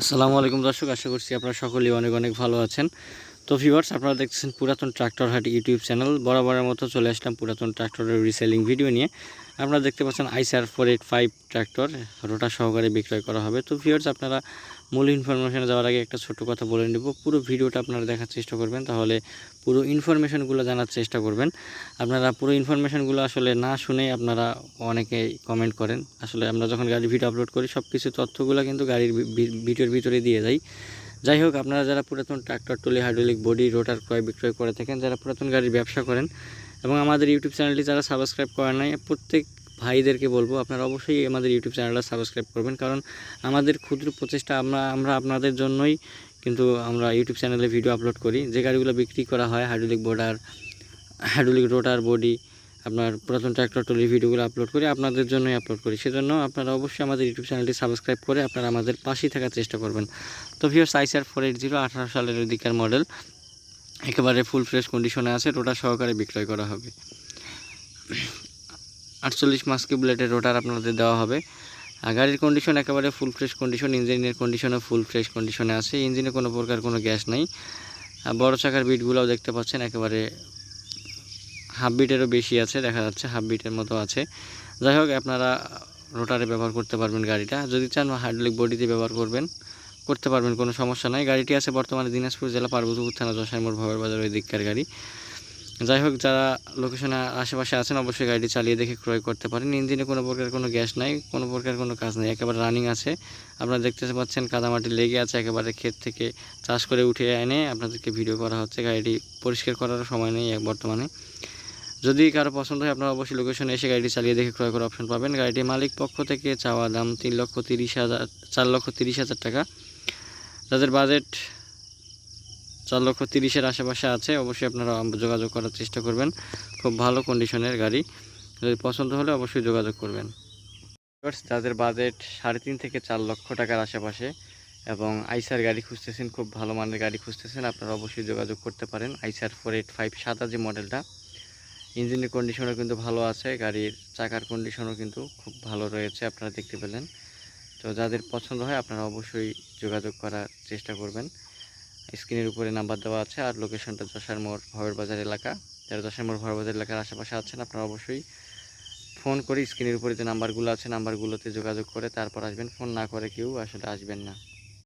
আসসালামু আলাইকুম দর্শক, আশা করছি আপনারা সকলেই অনেক অনেক ভালো আছেন। তো ভিউয়ার্স আপনারা দেখছেন পুরাতন ট্রাক্টর হাট ইউটিউব চ্যানেল। বরাবরের মতো চলে আসলাম পুরাতন ট্রাক্টরের রিসেলিং ভিডিও নিয়ে। আপনারা দেখতে পাচ্ছেন Eicher four eight five tractor, rota সহকারে বিক্রয় করা হবে। তো ভিউয়ার্স আপনারা মূল ইনফরমেশনে যাওয়ার আগে একটা ছোট কথা বলে নেব। পুরো ভিডিওটা আপনারা দেখার চেষ্টা করবেন, তাহলে পুরো ইনফরমেশনগুলো জানার চেষ্টা করবেন। আপনারা পুরো ইনফরমেশনগুলো আসলে না শুনে আপনারা অনেকেই কমেন্ট করেন। আসলে আমরা যখন গাড়ির ভিডিও আপলোড করি সব কিছু তথ্যগুলো কিন্তু গাড়ির ভিডিওর ভিতরে দিয়ে যাই। যাই হোক, আপনারা যারা পুরাতন tractor trolley, hydraulic body, rotor ক্রয় বিক্রয় করে থাকেন, যারা পুরাতন গাড়ির ব্যবসা করেন এবং আমাদের ইউটিউব চ্যানেলটি যারা সাবস্ক্রাইব করেন নাই, প্রত্যেক ভাইদেরকে বলব, আপনারা অবশ্যই আমাদের ইউটিউব চ্যানেলটা সাবস্ক্রাইব করবেন। কারণ আমাদের ক্ষুদ্র প্রচেষ্টা, আমরা আমরা আপনাদের জন্যই কিন্তু আমরা ইউটিউব চ্যানেলে ভিডিও আপলোড করি। যে গাড়িগুলো বিক্রি করা হয়, hydraulic border, hydraulic rotor body, আপনার পুরাতন ট্র্যাক্টর টলির ভিডিওগুলো আপলোড করি, আপনাদের জন্যই আপলোড করি। সেজন্য আপনারা অবশ্যই আমাদের ইউটিউব চ্যানেলটি সাবস্ক্রাইব করে আপনারা আমাদের পাশেই থাকার চেষ্টা করবেন। তো ভিওর সাইসার ফোর এইট জিরো, আঠারো সালের দিকের মডেল একেবারে ফুল ফ্রেশ কন্ডিশনে আছে রোটার সহকারে বিক্রয় করা হবে। আটচল্লিশ মাস্কি বুলেটের রোটার আপনাদের দেওয়া হবে। গাড়ির কন্ডিশন একেবারে ফুল ফ্রেশ কন্ডিশন ইঞ্জিনের কন্ডিশনও ফুল ফ্রেশ কন্ডিশনে আছে। ইঞ্জিনে কোনো প্রকার কোনো গ্যাস নাই। বড় চাকার বিটগুলোও দেখতে পাচ্ছেন, একেবারে হাফ বিটেরও বেশি আছে, দেখা যাচ্ছে হাফ বিটের মতো আছে। যাই হোক, আপনারা রোটারে ব্যবহার করতে পারবেন গাড়িটা। যদি চান হাইড্রোলিক বডিতে ব্যবহার করবেন। করতে পারবেন, কোনো সমস্যা নাই। গাড়িটি আছে বর্তমানে দিনাজপুর জেলা পার্বতীপুর থানা যশাইমোড় ভবের বাজার, ওই দিককার গাড়ি। যাই হোক, যারা লোকেশনে আশেপাশে আছেন, অবশ্যই গাড়িটি চালিয়ে দেখে ক্রয় করতে পারেন। ইঞ্জিনে কোনো প্রকার কোনো গ্যাস নাই, কোনো প্রকার কোনো কাজ নেই, একেবারে রানিং আছে। আপনারা দেখতে পাচ্ছেন কাদামাটি লেগে আছে, একেবারে ক্ষেত থেকে চাষ করে উঠে এনে আপনাদেরকে ভিডিও করা হচ্ছে। গাড়িটি পরিষ্কার করার সময় নেই বর্তমানে। যদি কারও পছন্দ হয়, আপনারা অবশ্যই লোকেশনে এসে গাড়িটি চালিয়ে দেখে ক্রয় করার অপশন পাবেন। গাড়িটি মালিক পক্ষ থেকে চাওয়া দাম তিন লক্ষ তিরিশ হাজার, চার লক্ষ তিরিশ হাজার টাকা। যাদের বাজেট চার লক্ষ তিরিশের আশেপাশে আছে, অবশ্যই আপনারা যোগাযোগ করার চেষ্টা করবেন। খুব ভালো কন্ডিশনের গাড়ি। যদি পছন্দ হলে অবশ্যই যোগাযোগ করবেন। যাদের বাজেট সাড়ে তিন থেকে চার লক্ষ টাকার আশেপাশে এবং আইসার গাড়ি খুঁজতেছেন, খুব ভালো মানের গাড়ি খুঁজতেছেন, আপনারা অবশ্যই যোগাযোগ করতে পারেন। আইসার ফোর এইট ফাইভ সাদা যে মডেলটা, ইঞ্জিনের কন্ডিশনও কিন্তু ভালো আছে, গাড়ির চাকার কন্ডিশনও কিন্তু খুব ভালো রয়েছে, আপনারা দেখতে পেলেন। তো যাদের পছন্দ হয় আপনারা অবশ্যই যোগাযোগ করার চেষ্টা করবেন। স্ক্রিনের উপরে নাম্বার দেওয়া আছে আর লোকেশনটা যশার মোড় ভবের বাজার এলাকা। যারা যশার মোড় ভবের বাজার এলাকার আশেপাশে আছেন, আপনারা অবশ্যই ফোন করে স্ক্রিনের উপরে যে নাম্বারগুলো আছে, নাম্বারগুলোতে যোগাযোগ করে তারপর আসবেন। ফোন না করে কেউ আসলে আসবেন না।